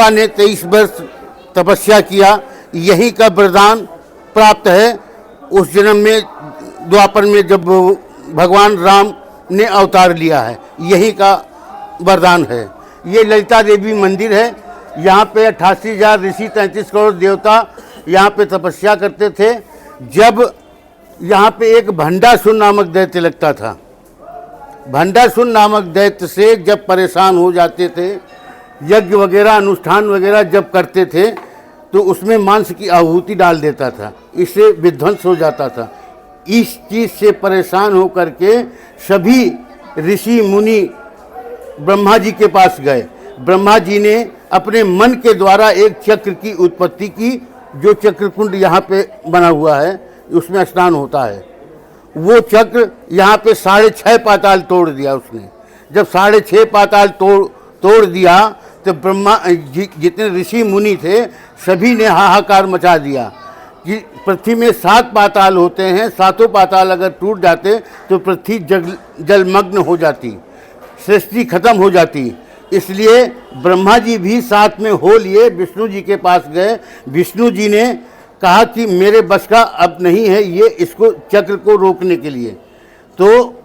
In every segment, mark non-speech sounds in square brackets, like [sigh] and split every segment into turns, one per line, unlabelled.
कटप्पा ने तेईस वर्ष तपस्या किया, यही का वरदान प्राप्त है। उस जन्म में, द्वापर में जब भगवान राम ने अवतार लिया है, यही का वरदान है। ये ललिता देवी मंदिर है, यहाँ पे अट्ठासी हज़ार ऋषि तैंतीस करोड़ देवता यहाँ पे तपस्या करते थे। जब यहाँ पे एक भंडासुर नामक दैत्य लगता था। भंडासुर नामक दैत्य से जब परेशान हो जाते थे यज्ञ वगैरह, अनुष्ठान वगैरह जब करते थे तो उसमें मांस की आहुति डाल देता था। इससे विध्वंस हो जाता था। इस चीज़ से परेशान होकर के सभी ऋषि, मुनि ब्रह्मा जी के पास गए। ब्रह्मा जी ने अपने मन के द्वारा एक चक्र की उत्पत्ति की, जो चक्रकुंड यहाँ पे बना हुआ है, उसमें स्नान होता है। वो चक्र यहाँ पे साढ़े छः पाताल तोड़ दिया उसने। जब साढ़े छः पाताल तोड़ तोड़ दिया तो ब्रह्मा जितने ऋषि मुनि थे, सभी ने हाहाकार मचा दिया। कि पृथ्वी में सात पाताल होते हैं, सातों पाताल अगर टूट जाते तो पृथ्वी जल जलमग्न हो जाती, सृष्टि खत्म हो जाती। इसलिए ब्रह्मा जी भी साथ में हो लिए, विष्णु जी के पास गए। विष्णु जी ने कहा कि मेरे बस का अब नहीं है, ये इसको चक्र को रोकने के लिए। तो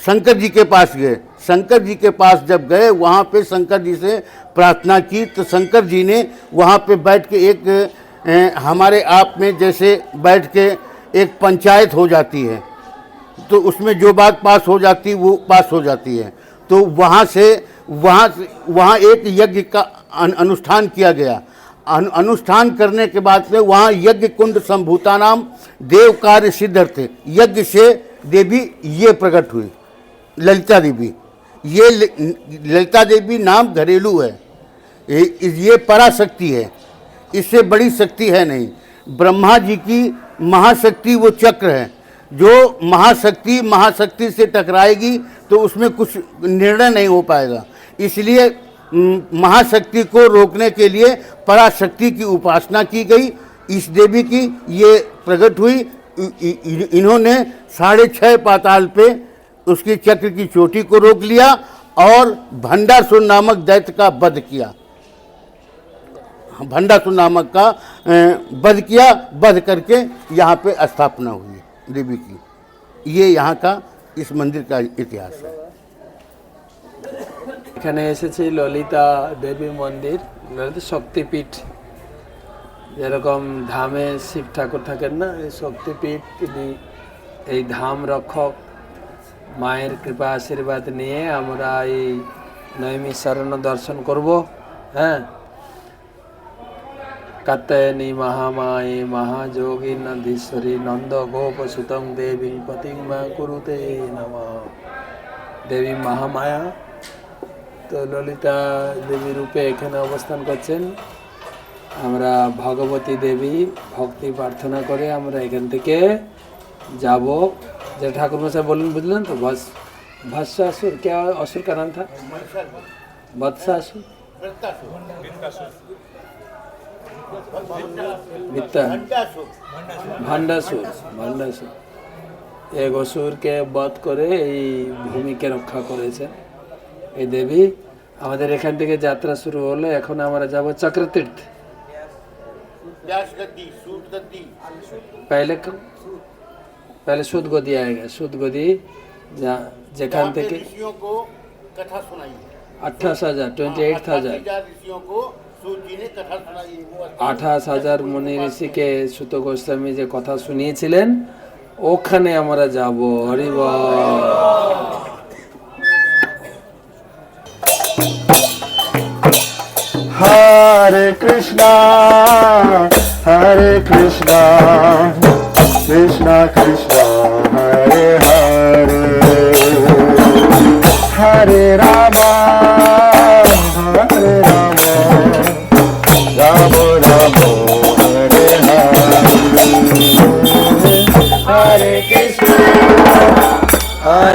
शंकर जी के पास गए। शंकर जी के पास जब गए, वहाँ पे शंकर जी से प्रार्थना की तो शंकर जी ने वहाँ पे बैठ के एक अ, हमारे आप में जैसे बैठ के एक पंचायत हो जाती है। तो उसमें जो बात पास हो जाती वो पास हो जाती है। तो वहाँ से वहाँ वहाँ एक यज्ञ का अन- अनुष्ठान किया गया। अनु- अनुष्ठान करने के बाद में वहाँ यज्ञ कुंड संभूता नाम देव कार्य सिद्धर्थ यज्ञ से देवी ये प्रकट हुई ललिता देवी। ये ललिता देवी नाम घरेलू है। ये पराशक्ति है। इससे बड़ी शक्ति है नहीं। ब्रह्मा जी की महाशक्ति वो चक्र है। जो महाशक्ति महाशक्ति से टकराएगी तो उसमें कुछ निर्णय नहीं हो पाएगा। इसलिए महाशक्ति को रोकने के लिए पराशक्ति की उपासना की गई, इस देवी की ये प्रकट हुई। इन्होंने साढ़े छः पाताल पे उसकी चक्र की चोटी को रोक लिया और भंडासुर नामक दैत्य का वध किया। भंडासुर नामक का अ, वध किया वध करके यहाँ पे स्थापना हुई देवी की ये यहाँ का इस मंदिर का इतिहास है
এখানে এসেছি ললিতা দেবী মন্দির ললিতা শক্তিপীঠ যেরকম ধামে শিব ঠাকুর থাকেন না এই শক্তিপীঠ তিনি এই ধাম রক্ষক মায়ের কৃপা আশীর্বাদ নিয়ে আমরা এই নৈমিষারণ্য দর্শন করব হ্যাঁ কাতায়নী মহামায়ে মহাযোগী নন্দীশ্বরী নন্দ গোপসুতং দেবী প্রতিমা কুরুতে নম দেবী মহামায়া তো ললিতা দেবী রূপে এখানে অবস্থান করছেন আমরা ভগবতী দেবী ভক্তি প্রার্থনা করে আমরা এখান থেকে যাব যে ঠাকুর মশাই বললেন বুঝলেন তো ভস বস ভস্যাসুর কে অসুর কারণ নাম থা मित्ता ভান্ডাসুর ভান্ডাসুর এক অসুরকে বধ করে এই ভূমিকে রক্ষা করেছেন এই দেবী আমাদের এখান থেকে যাত্রা শুরু হলো এখন আমরা যাব চক্রতীর্থ पहले क- पहले शुद्ध गोदी आएगा शुद्ध गोदी जहाँ যেখান থেকে
ऋषियों को कथा सुनाई
আঠাশ হাজার টোয়েন্টি এইট থাউজেন্ড
ऋषियों को
আঠাশ হাজার মনে ঋষিকে সুত গোস্বামী যে কথা শুনিয়েছিলেন, ওখানে আমরা যাব। হরিব
হরে কৃষ্ণ হরে কৃষ্ণ কৃষ্ণ কৃষ্ণ, হরে হরে। হরে রাম।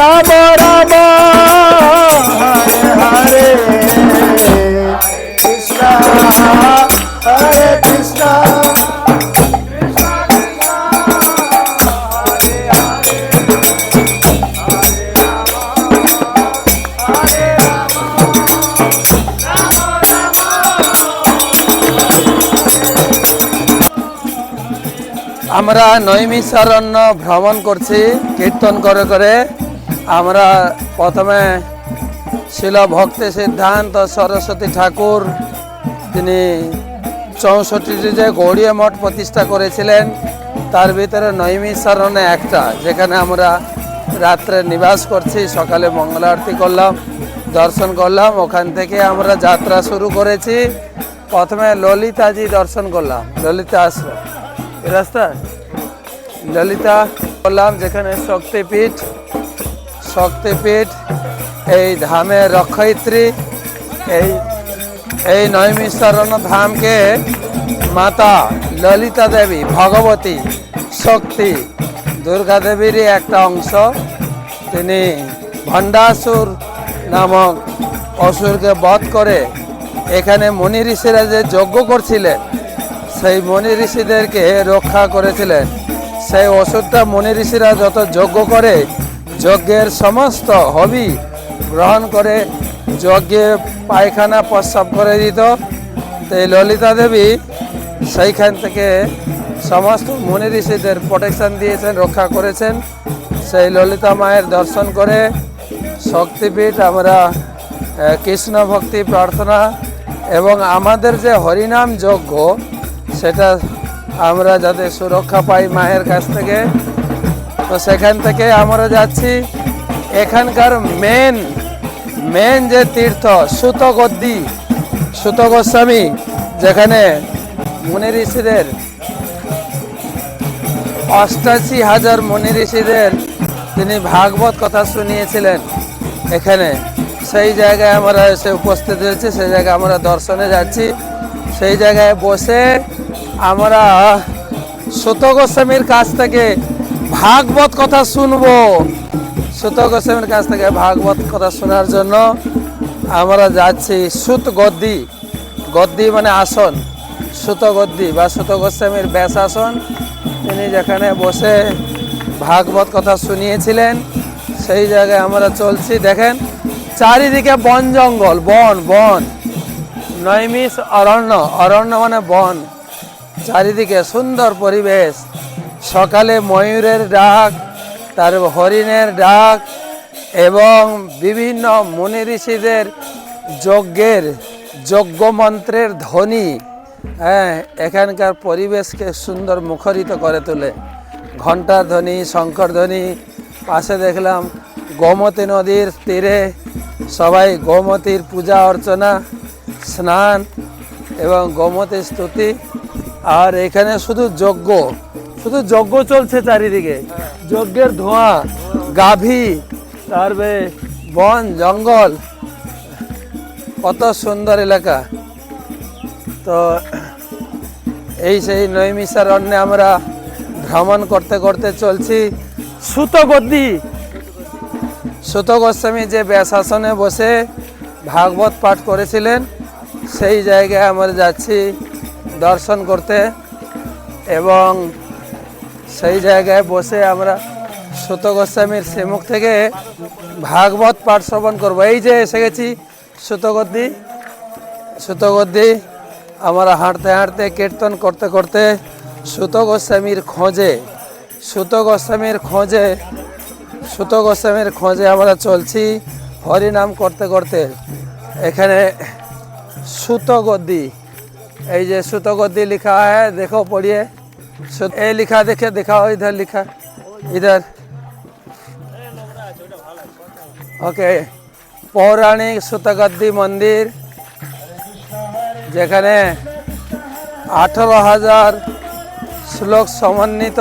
রাম
আমরা নৈমিশারণ্য ভ্রমণ করছি কীর্তন করে করে। আমরা প্রথমে শিল ভক্তি সিদ্ধান্ত সরস্বতী ঠাকুর, তিনি চৌষট্টিটি যে গৌড়ীয় মঠ প্রতিষ্ঠা করেছিলেন, তার ভিতরে নৈমিষারণ্যে একটা, যেখানে আমরা রাত্রে নিবাস করছি, সকালে মঙ্গল আরতি করলাম, দর্শন করলাম, ওখান থেকে আমরা যাত্রা শুরু করেছি। প্রথমে ললিতাজি দর্শন করলাম, ললিতা এই রাস্তা ললিতা করলাম, যেখানে শক্তিপীঠ শক্তিপীঠ এই ধামের রক্ষয়িত্রী, এই এই নৈমিষারণ্য ধামকে মাতা ললিতা দেবী, ভগবতী, শক্তি, দুর্গা দেবীরই একটা অংশ। তিনি ভণ্ডাসুর নামক অসুরকে বধ করে এখানে মনি ঋষিরা যে যজ্ঞ করছিলেন, সেই মনি ঋষিদেরকে রক্ষা করেছিলেন। সেই অসুরটা মনি ঋষিরা যত যজ্ঞ করে যজ্ঞের সমস্ত হবি গ্রহণ করে যজ্ঞে পায়খানা প্রস্রাব করে দিত। তো এই ললিতা দেবী সেইখান থেকে সমস্ত মুনি ঋষিদের প্রোটেকশন দিয়েছেন, রক্ষা করেছেন। সেই ললিতা মায়ের দর্শন করে শক্তিপীঠ আমরা কৃষ্ণ ভক্তি প্রার্থনা এবং আমাদের যে হরিনাম যজ্ঞ, সেটা আমরা যাতে সুরক্ষা পাই মায়ের কাছ থেকে। তো সেখান থেকে আমরা যাচ্ছি। এখানকার মেন মেন যে তীর্থ, সুতগদ্দি সুত গোস্বামী যেখানে মুনি ঋষিদের অষ্টাশি হাজার মুনি ঋষিদের তিনি ভাগবত কথা শুনিয়েছিলেন। এখানে সেই জায়গায় আমরা এসে উপস্থিত হয়েছি, সেই জায়গায় আমরা দর্শনে যাচ্ছি। সেই জায়গায় বসে আমরা সুত গোস্বামীর কাছ থেকে ভাগবত কথা শুনব। সুত গোস্বামীর কাছ থেকে ভাগবত কথা শোনার জন্য আমরা যাচ্ছি সুত গদ্দি। গদ্দি মানে আসন। সুত গদ্দি বা সুত গোস্বামীর ব্যাস আসন। তিনি যেখানে বসে ভাগবত কথা শুনিয়েছিলেন, সেই জায়গায় আমরা চলছি। দেখেন, চারিদিকে বন জঙ্গল, বন বন। নৈমিষ অরণ্য। অরণ্য মানে বন। চারিদিকে সুন্দর পরিবেশ। সকালে ময়ূরের ডাক, তার হরিণের ডাক এবং বিভিন্ন মুনি ঋষিদের যজ্ঞের, যজ্ঞ মন্ত্রের ধ্বনি হ্যাঁ এখানকার পরিবেশকে সুন্দর মুখরিত করে তোলে। ঘণ্টার ধ্বনি, শঙ্কর ধ্বনি, পাশে দেখলাম গোমতী নদীর তীরে সবাই গোমতীর পূজা অর্চনা, স্নান এবং গোমতী স্তুতি। আর এখানে শুধু যজ্ঞ শুধু যজ্ঞ চলছে চারিদিকে। যজ্ঞের ধোঁয়া, গাভী তারপরে বন, জঙ্গল। কত সুন্দর এলাকা। তো এই সেই নৈমিষারণ্যে আমরা ভ্রমণ করতে করতে চলছি সুতগদ্দি। সুত গোস্বামী যে ব্যাসাসনে বসে ভাগবত পাঠ করেছিলেন, সেই জায়গায় আমরা যাচ্ছি দর্শন করতে এবং সেই জায়গায় বসে আমরা সত গোস্বামীর সেমুখ থেকে ভাগবত পাঠ শ্রবণ করব। এই যে এসে গেছি সুতগদ্দি সুতগদ্দি আমরা হাঁটতে হাঁটতে কীর্তন করতে করতে সুত গোস্বামীর খোঁজে সুত গোস্বামীর খোঁজে সুত গোস্বামীর খোঁজে আমরা চলছি হরিনাম করতে করতে। এখানে সুতগদ্দি এই যে সুতগদ্দি লেখা হয়, দেখো পড়িয়ে। पढ़िए सुत- ये लिखा देखे दिखाओ इधर लिखा इधर ওকে পৌরাণিক সুতগদ্দি মন্দির যেখানে আঠারো হাজার শ্লোক সমন্বিত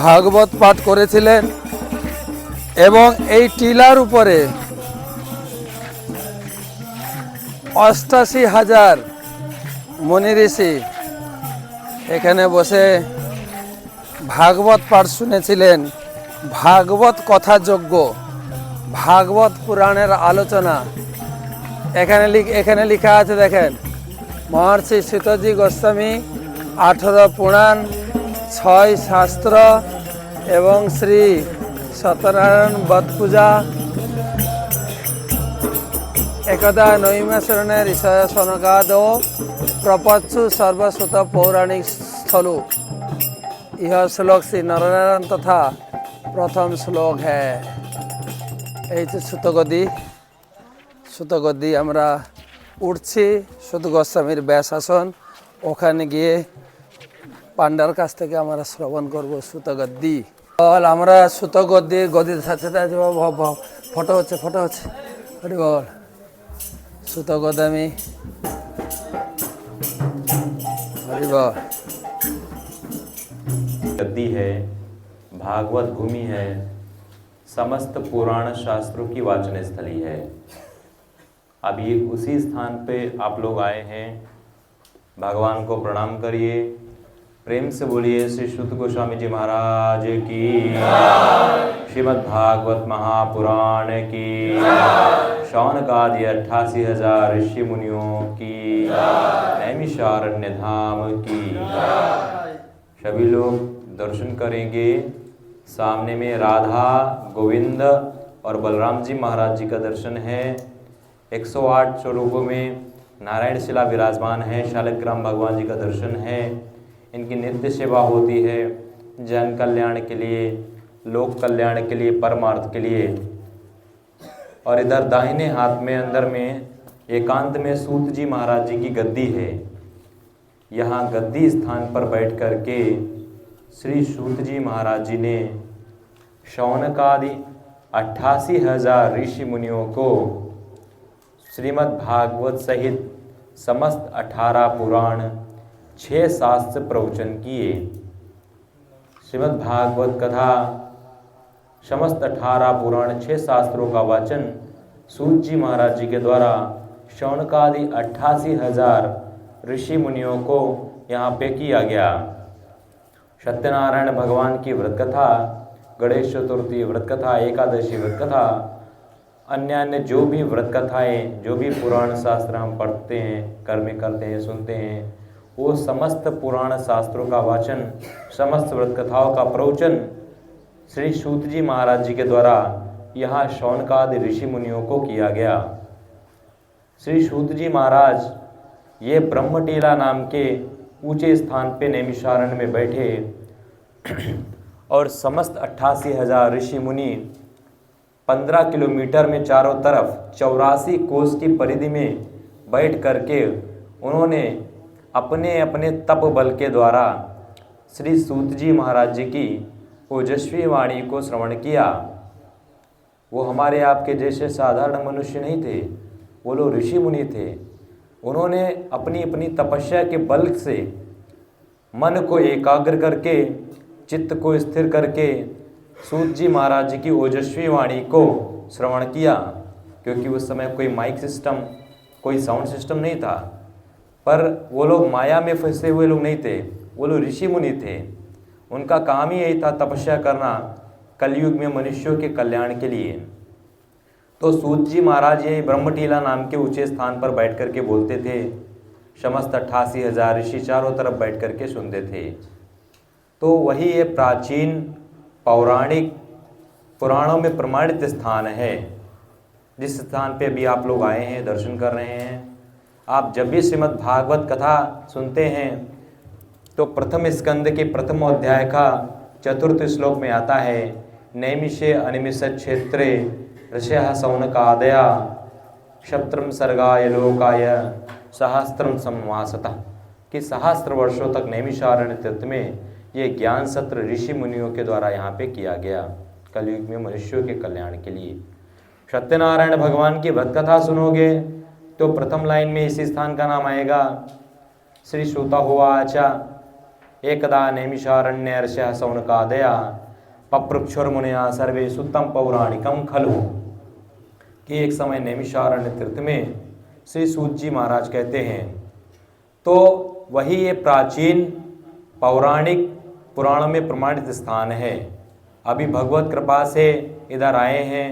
ভাগবত পাঠ করেছিলেন এবং এই টিলার উপরে অষ্টাশি হাজার মুনি ঋষি এখানে বসে ভাগবত পাঠ শুনেছিলেন। ভাগবত কথাযোগ্য ভাগবত পুরাণের আলোচনা। এখানে এখানে লেখা আছে দেখেন, মহর্ষি সীতজি গোস্বামী আঠেরো পুরাণ, ছয় শাস্ত্র এবং শ্রী সত্যনারায়ণ বধ পূজা। একদা নৈমেশ্বরণের ঋষয় সনকাদ প্রপৎসু সর্বশ্রুত পৌরাণিক স্থলু। ইহ শ্লোক শ্রী নরনারায়ণ তথা প্রথম শ্লোক হ্যাঁ এই যে সুতগদি সুতগদি আমরা উঠছি সুত গোস্বামীর ব্যাসাসন। ওখানে গিয়ে পান্ডার কাছ থেকে আমরা শ্রবণ করব সুতগদ্দি বল, আমরা সুতগদ্দির গদির সাথে সাথে ফটো হচ্ছে ফটো হচ্ছে। বল। সুতগদামি
गद्दी है भागवत भूमि है समस्त पुराण शास्त्रों की वाचन स्थली है। अब ये उसी स्थान पे आप लोग आए हैं। भगवान को प्रणाम करिए। प्रेम से बोलिए श्री शुद्ध गोस्वामी जी महाराज की। श्रीमद भागवत महापुराण की। शौन का दिया अट्ठासी हज़ार ऋषि मुनियों की। नैमिषारण्य धाम की। सभी लोग दर्शन करेंगे। सामने में राधा, गोविंद और बलराम जी महाराज जी का दर्शन है। 108 स्वरूपों में नारायण शिला विराजमान है। शालग्राम भगवान जी का दर्शन है। इनकी नित्य सेवा होती है। जन कल्याण के लिए, लोक कल्याण के लिए, परमार्थ के लिए। और इधर दाहिने हाथ में, अंदर में एकांत में सूत जी महाराज जी की गद्दी है। यहाँ गद्दी स्थान पर बैठ कर के श्री सूत जी महाराज जी ने शौनकादि अट्ठासी हज़ार ऋषि मुनियों को श्रीमद् भागवत सहित समस्त अठारह पुराण छः शास्त्र प्रवचन किए। श्रीमद् भागवत कथा, समस्त अठारह पुराण छः शास्त्रों का वाचन सूत जी महाराज जी के द्वारा शौनकादि अट्ठासी हज़ार ऋषि मुनियों को यहाँ पे किया गया। सत्यनारायण भगवान की व्रत कथा गणेश चतुर्थी व्रत कथा एकादशी व्रत कथा अन्य अन्य जो भी व्रत कथाएँ जो भी पुराण शास्त्र हम पढ़ते हैं, कर्म करते हैं, सुनते हैं, वो समस्त पुराण शास्त्रों का वाचन, समस्त व्रत कथाओं का प्रवचन श्री सूत जी महाराज जी के द्वारा यहाँ शौनकादि ऋषि मुनियों को किया गया। श्री सूत जी महाराज ये ब्रह्मटीला नाम के ऊँचे स्थान पे नैमिषारण्य में बैठे [clears throat] और समस्त अट्ठासी हज़ार ऋषि मुनि पंद्रह किलोमीटर में चारों तरफ़ चौरासी कोस की परिधि में बैठ करके उन्होंने अपने अपने तप बल के द्वारा श्री सूत जी महाराज जी की ओजस्वी वाणी को श्रवण किया। वो हमारे आपके जैसे साधारण मनुष्य नहीं थे। वो लोग ऋषि मुनि थे, उन्होंने अपनी अपनी तपस्या के बल से मन को एकाग्र करके, चित्त को स्थिर करके, सूत जी महाराज जी की ओजस्वी वाणी को श्रवण किया, क्योंकि उस समय कोई माइक सिस्टम, कोई साउंड सिस्टम नहीं था। पर वो लोग माया में फंसे हुए लोग नहीं थे, वो लोग ऋषि मुनि थे। उनका काम ही यही था तपस्या करना, कलयुग में मनुष्यों के कल्याण के लिए। तो सूत जी महाराज ये ब्रह्मटीला नाम के ऊँचे स्थान पर बैठ कर के बोलते थे समस्त अट्ठासी हज़ार ऋषि चारों तरफ़ बैठ कर के सुनते थे। तो वही ये प्राचीन पौराणिक पुराणों में प्रमाणित स्थान है, जिस स्थान पे भी आप लोग आए हैं, दर्शन कर रहे हैं। आप जब भी श्रीमद् भागवत कथा सुनते हैं तो प्रथम स्कंद के प्रथम अध्याय का चतुर्थ श्लोक में आता है, नैमिषे अनिमिष क्षेत्रे ऋषय सौनकादया। क्षत्रम सर्गाय लोकाय सहस्त्रम संवासतः। कि सहस्त्र वर्षों तक नैमिषारण्य तीर्थ में ये ज्ञान सत्र ऋषि मुनियों के द्वारा यहाँ पे किया गया कलयुग में मनुष्यों के कल्याण के लिए। सत्यनारायण भगवान की व्रत कथा सुनोगे तो प्रथम लाइन में इसी स्थान का नाम आएगा, श्री श्रुता हुआचा एकदा नैमिषारण्य नैमिषारण्यर्षः सौनकादया, पपृक्षुर्मुनिया सर्वे सुत्तम पौराणिकम खलु। कि एक समय नैमिषारण्य तीर्थ में श्री सूत जी महाराज कहते हैं तो वही ये प्राचीन पौराणिक पुराणों में प्रमाणित स्थान है। अभी भगवत कृपा से इधर आए हैं,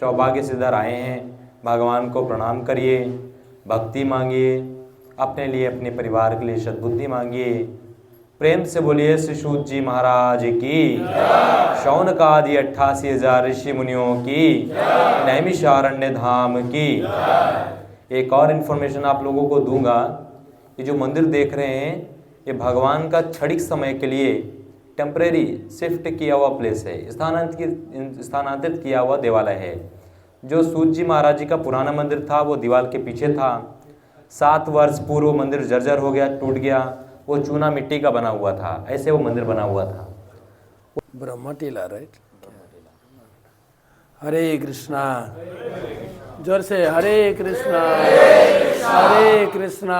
सौभाग्य से इधर आए हैं। भगवान को प्रणाम करिए, भक्ति मांगिए, अपने लिए, अपने परिवार के लिए सद्बुद्धि मांगिए प्रेम से बोलिए सूत जी महाराज की। शौन का आदि अट्ठासी हज़ार ऋषि मुनियों की। नैमिषारण्य धाम की। एक और इन्फॉर्मेशन आप लोगों को दूँगा ये जो मंदिर देख रहे हैं, ये भगवान का क्षणिक समय के लिए टेम्परेरी शिफ्ट किया हुआ प्लेस है। स्थानांतरित स्थानांतरित किया हुआ देवालय है। जो सूत जी महाराज जी का पुराना मंदिर था, वो दीवार के पीछे था। सात वर्ष पूर्व मंदिर जर्जर हो गया, टूट गया। वो चूना मिट्टी का बना हुआ था, ऐसे वो मंदिर बना हुआ था।
ब्रह्मा टीला राइट हरे कृष्णा। ज़ोर से, हरे कृष्णा। हरे कृष्णा।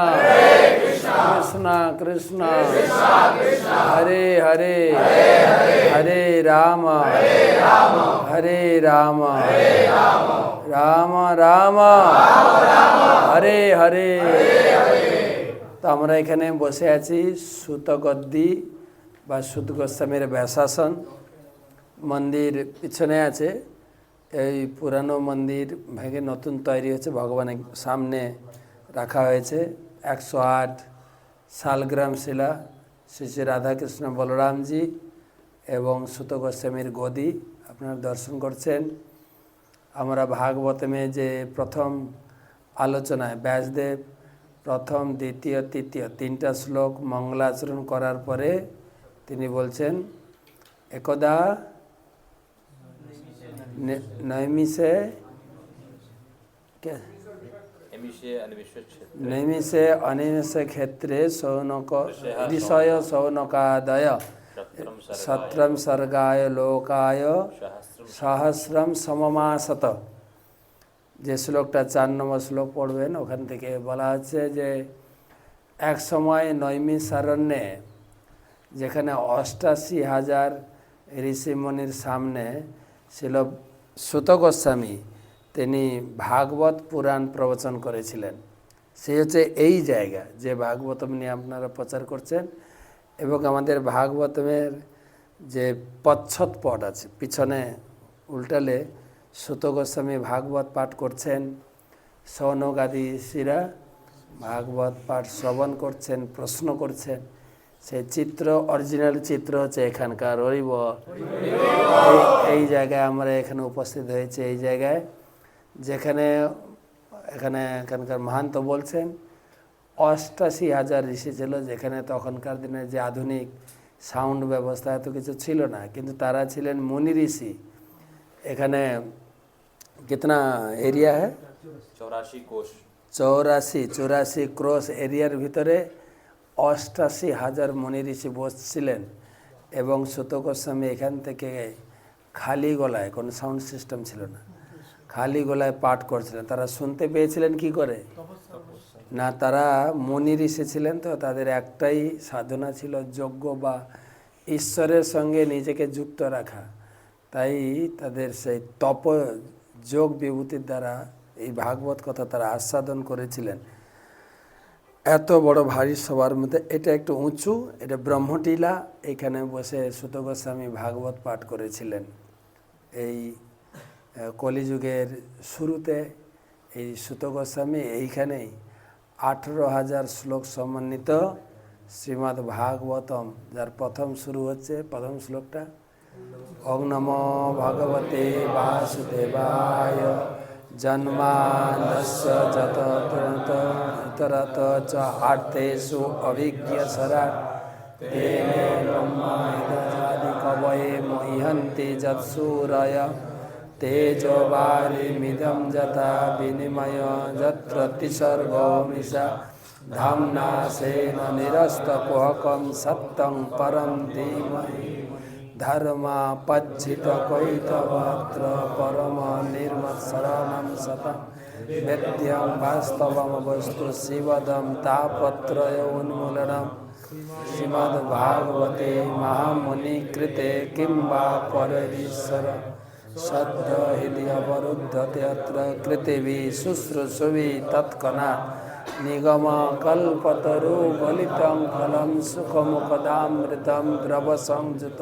कृष्णा कृष्णा। हरे हरे। हरे राम। हरे राम। राम राम। हरे हरे। তো আমরা এখানে বসে আছি সুতগদ্দি বা সুত গোস্বামীর ব্যাসাসন মন্দির পিছনে আছে। এই পুরানো মন্দির ভেঙে নতুন তৈরি হচ্ছে ভগবানের সামনে রাখা হয়েছে। একশো আট শালগ্রাম শিলা, শ্রী শ্রী রাধাকৃষ্ণ বলরামজি এবং সুত গোস্বামীর গদি, আপনারা দর্শন করছেন। আমরা ভাগবতমে যে প্রথম আলোচনায় ব্যাসদেব প্রথম দ্বিতীয় তৃতীয় তিনটা শ্লোক মঙ্গলাচরণ করার পরে তিনি বলছেন একদা নৈমিষে নৈমিষে অনিমিষ ক্ষেত্রে। সৌনক ঋষয় সৌনকাদয়। সত্রম স্বর্গায় লোকায়। সহস্রম সমমাসত। যে শ্লোকটা চার নম্বর শ্লোক পড়বেন, ওখান থেকে বলা হচ্ছে যে এক সময় নৈমিষারণ্যে, যেখানে অষ্টাশি হাজার ঋষিমণির সামনে ছিল সুত গোস্বামী, তিনি ভাগবত পুরাণ প্রবচন করেছিলেন। সেই হচ্ছে এই জায়গা যে ভাগবতম নিয়ে আপনারা প্রচার করছেন এবং আমাদের ভাগবতমের যে পচ্ছদ পট আছে, পিছনে উল্টালে সুত গোস্বামী ভাগবত পাঠ করছেন ঋষিরা ভাগবত পাঠ শ্রবণ করছেন, প্রশ্ন করছেন। সেই চিত্র অরিজিনাল চিত্র হচ্ছে এখানকার ওই ব- এই- এই জায়গায় আমরা এখানে উপস্থিত হয়েছে, এই জায়গায়। যেখানে, এখানে এখানকার মাহান্ত বলছেন, অষ্টাশি হাজার ঋষি ছিল যেখানে তখনকার দিনে যে আধুনিক সাউন্ড ব্যবস্থা এত কিছু ছিল না, কিন্তু তারা ছিলেন মুনি ঋষি। এখানে कितना এরিয়া হ্যাঁ
चौरासी कोष
চৌরাশি চৌরাশি ক্রস এরিয়ার ভিতরে অষ্টাশি হাজার মনি ঋষি বসছিলেন এবং সুত গোস্বামী এখান থেকে খালি গলায় কোনো সাউন্ড সিস্টেম ছিল না খালি গলায় পাঠ করছিলেন তারা শুনতে পেয়েছিলেন কি করে না তারা মনি ঋষি ছিলেন তো তাদের একটাই সাধনা ছিল যজ্ঞ বা ঈশ্বরের সঙ্গে নিজেকে যুক্ত রাখা তাই তাদের সেই তপ যোগ বিভূতির দ্বারা এই ভাগবত কথা তারা আস্বাদন করেছিলেন। এত বড় ভারী সবার মধ্যে এটা একটু উঁচু, এটা ব্রহ্মটিলা এখানে বসে সুত গোস্বামী ভাগবত পাঠ করেছিলেন। এই কলিযুগের শুরুতে এই সুত গোস্বামী এইখানেই আঠেরো হাজার শ্লোক সমন্বিত শ্রীমদ্ ভাগবতম, যার প্রথম শুরু হচ্ছে, প্রথম শ্লোকটা। নম ভগবতে বাসুদেবায়। জন্মানস্য যত ইতরত চ আর্তেষু অভিজ্ঞ সরাট তেনে ব্রহ্মা ইদাদি কবয়ে মহ্যন্তি যৎসূরয়। তেজো বারিমিদম যথা বিনিময় যত্র তিসর্গো মৃষা ধাম্না সেন धर्मापज्झितपैतवत्र परमनिर्मत्सरणं सता। नित्यं वास्तवमवस्तु शिवदं तापत्रयोन्मूलनं श्रीमद्भागवते महामुनिकृते किं वा परमेश्वर? श्रद्ध हृदयवरुद्धते अत्र कृतिवी शुश्रूषुभिः तत्कना ফলম সুখমুখদামৃতম দ্রব সংযুত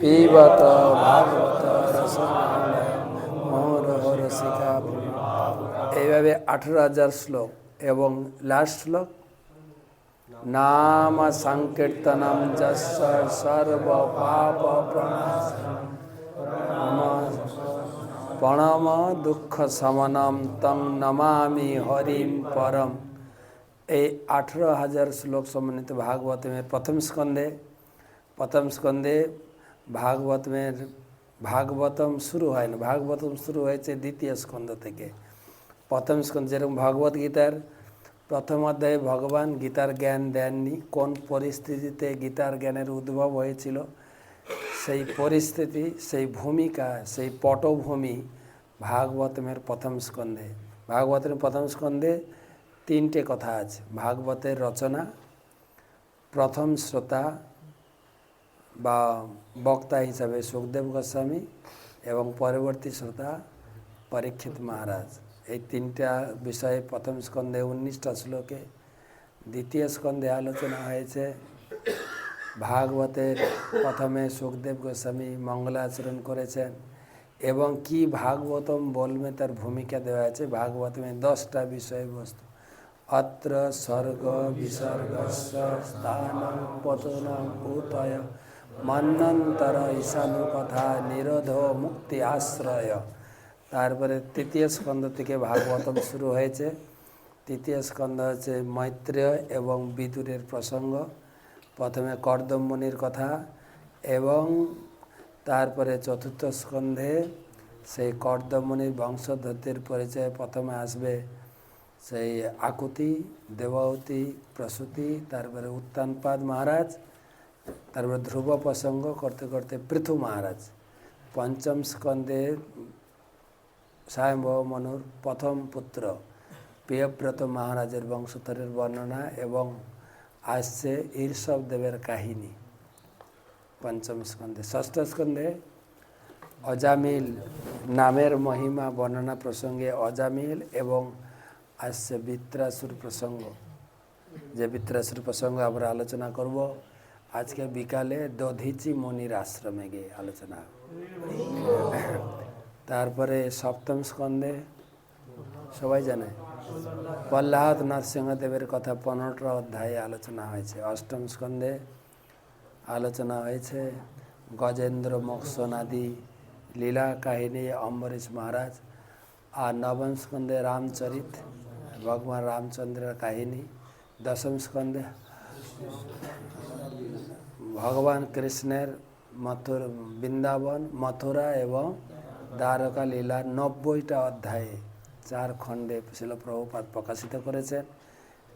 পিবত ভাগবত রসমোহর রসিকা এইভাবে আঠেরো হাজার শ্লোক এবং লাস্ট শ্লোক, নাম সংকীর্তনম যশ সর্ব পাপ প্রণম দুঃখ সমনম তং নমামি হরিম পরম। এই আঠেরো হাজার শ্লোক সম্মানিত ভাগবতমের প্রথম স্কন্ধে প্রথম স্কন্ধে ভাগবতমের ভাগবতম শুরু হয় না ভাগবতম শুরু হয়েছে দ্বিতীয় স্কন্ধ থেকে। প্রথম স্কন্ধ যেরকম ভগবত গীতার প্রথম অধ্যায়ে ভগবান গীতার জ্ঞান দেননি, কোন পরিস্থিতিতে গীতার জ্ঞানের উদ্ভব হয়েছিল, সেই পরিস্থিতি, সেই ভূমিকা, সেই পটভূমি ভাগবতমের প্রথম স্কন্ধে। ভাগবতের প্রথম স্কন্ধে তিনটে কথা আছে। ভাগবতের রচনা, প্রথম শ্রোতা বা বক্তা হিসাবে সুখদেব গোস্বামী এবং পরবর্তী শ্রোতা পরীক্ষিত মহারাজ। এই তিনটা বিষয়ে প্রথম স্কন্ধে উনিশটা শ্লোকে দ্বিতীয় স্কন্ধে আলোচনা হয়েছে। ভাগবতের প্রথমে সুখদেব গোস্বামী মঙ্গলাচরণ করেছেন এবং কি ভাগবতম বলবে তার ভূমিকা দেওয়া আছে। ভাগবতমে দশটা বিষয়বস্তু স্বর্গ বিসর্গ স্থান পতন ভূতয়। মন্নন্তর ঈশানু কথা নিরোধ মুক্তি আশ্রয়। তারপরে তৃতীয় স্কন্ধ থেকে ভাগবতম শুরু হয়েছে। তৃতীয় স্কন্ধ হচ্ছে মৈত্রেয় এবং বিদুরের প্রসঙ্গ। প্রথমে কর্দমমণির কথা এবং তারপরে চতুর্থ স্কন্ধে সেই কর্দমমণির বংশধরদের পরিচয় প্রথমে আসবে সেই আকুতি দেবাহুতি প্রসূতি, তারপরে উত্তানপাদ মহারাজ, তারপরে ধ্রুব প্রসঙ্গ করতে করতে পৃথু মহারাজ। পঞ্চম স্কন্ধে স্বয়ম্ভব মনুর প্রথম পুত্র, প্রিয়ব্রত মহারাজের বংশধরের বর্ণনা এবং আসছে ঈর্ষভ দেবের কাহিনী। পঞ্চম স্কন্ধে। ষষ্ঠ স্কন্ধে অজামিল নামের মহিমা বর্ণনা প্রসঙ্গে অজামিল এবং আসছে বৃত্রাসুর প্রসঙ্গ। যে বৃত্রাসুর প্রসঙ্গ আমরা আলোচনা করব, আজকে বিকালে দধিচি মনির আশ্রমে গিয়ে আলোচনা। তারপরে সপ্তম স্কন্ধে, সবাই জানে? প্রহ্লাদ নরসিংহদেবের কথা পনেরোটা অধ্যায়ে আলোচনা হয়েছে। অষ্টম স্কন্ধে আলোচনা হয়েছে, গজেন্দ্র মোক্ষনাদি লীলা কাহিনী অম্বরীশ মহারাজ, আর নবম স্কন্ধে রামচরিত ভগবান রামচন্দ্রের কাহিনী দশম স্কন্ধে ভগবান কৃষ্ণের মথুর বৃন্দাবন মথুরা এবং দ্বারকা লীলা নব্বইটা অধ্যায়ে চার খণ্ডে শিল প্রভুপাত প্রকাশিত করেছেন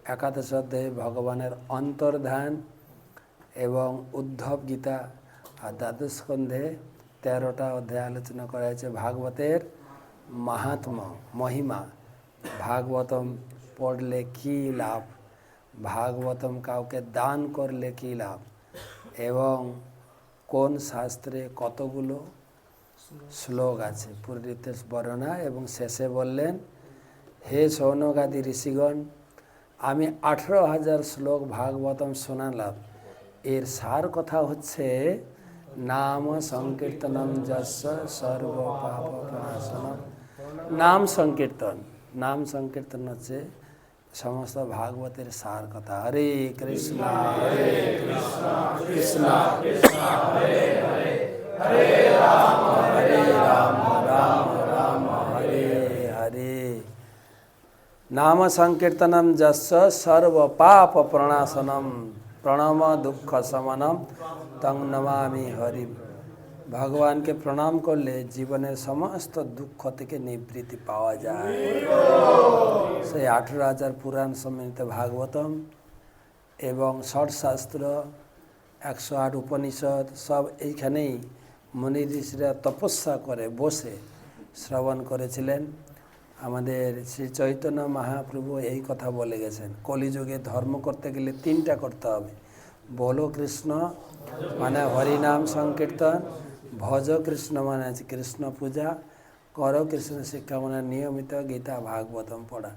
একাদশ অধ্যায়ে ভগবানের অন্তর্ধান এবং উদ্ধব গীতা আর দ্বাদশ স্কন্ধে তেরোটা অধ্যায় আলোচনা করা হয়েছে ভাগবতের মাহাত্ম মহিমা ভাগবতম পড়লে কী লাভ? ভাগবতম কাউকে দান করলে কী লাভ? এবং কোন শাস্ত্রে কতগুলো শ্লোক আছে? পুরীতে বর্ণনা এবং শেষে বললেন, হে সৌনগাদি ঋষিগণ, আমি আঠেরো হাজার শ্লোক ভাগবতম শোনালাম। এর সার কথা হচ্ছে, নাম সংকীর্তনম যশ সর্ব পাপ নাম সংকীর্তন। নাম সংকীর্তন হচ্ছে সমস্ত ভাগবতের সার কথা হরে কৃষ্ণ হরে কৃষ্ণ কৃষ্ণ হরে রাম রাম রাম হরে হরে নাম সংকীর্তনম যশ সর্ব পাপ প্রণাশনম প্রণম দুঃখ সমনম তং নমামি হরি ভগবানকে প্রণাম করলে জীবনের সমস্ত দুঃখ থেকে নিবৃত্তি পাওয়া যায়। সেই আঠেরো হাজার পুরাণ সম্মিলিত ভাগবতম এবং ষটশাস্ত্র একশো আট উপনিষদ, সব এইখানেই মুনি ঋষিরা তপস্যা করে বসে শ্রবণ করেছিলেন। আমাদের শ্রী চৈতন্য মহাপ্রভু এই কথা বলে গেছেন, কলিযুগে ধর্ম করতে গেলে তিনটা করতে হবে। বলো কৃষ্ণ মানে হরিনাম সংকীর্তন ভজ কৃষ্ণ মানে আছে কৃষ্ণ পূজা, কর কৃষ্ণ শিক্ষা মানে নিয়মিত গীতা, ভাগবতম পড়া।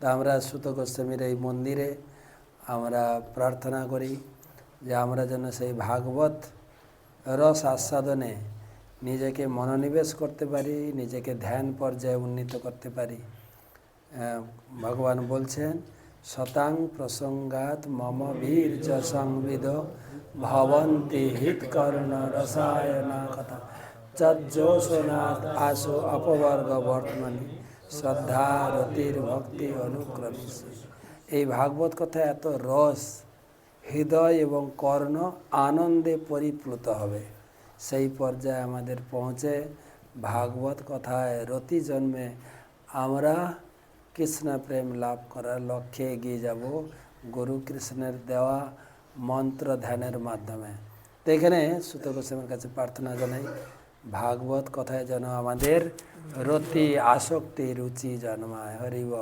তা আমরা সুত গোস্বামীর এই মন্দিরে আমরা প্রার্থনা করি যে আমরা যেন সেই ভাগবত রস আস্বাদনে নিজেকে মনোনিবেশ করতে পারি, নিজেকে ধ্যান পর্যায়ে উন্নীত করতে পারি। ভগবান বলছেন শতাং প্রসঙ্গাত মম বীর্য সংবিদ ভবন্তি হিতকর্ণ রসায়না কথা। যজ্জোষনাথ আশু অপবর্গ বর্তমানে। শ্রদ্ধা রতির ভক্তি অনুক্রমিস এই ভাগবত কথা এত রস, হৃদয় এবং কর্ণ আনন্দে পরিপ্লুত হবে। সেই পর্যায়ে আমাদের পৌঁছে ভাগবত কথায় রতি জন্মে আমরা কৃষ্ণ প্রেম লাভ করার লক্ষ্যে এগিয়ে যাব গুরু কৃষ্ণের দেওয়া মন্ত্র ধ্যানের মাধ্যমে। তো এখানে সুত গোস্বামীর কাছে প্রার্থনা জানাই, ভাগবত কথায় যেন আমাদের রতি আসক্তি রুচি জন্মায়। হরিব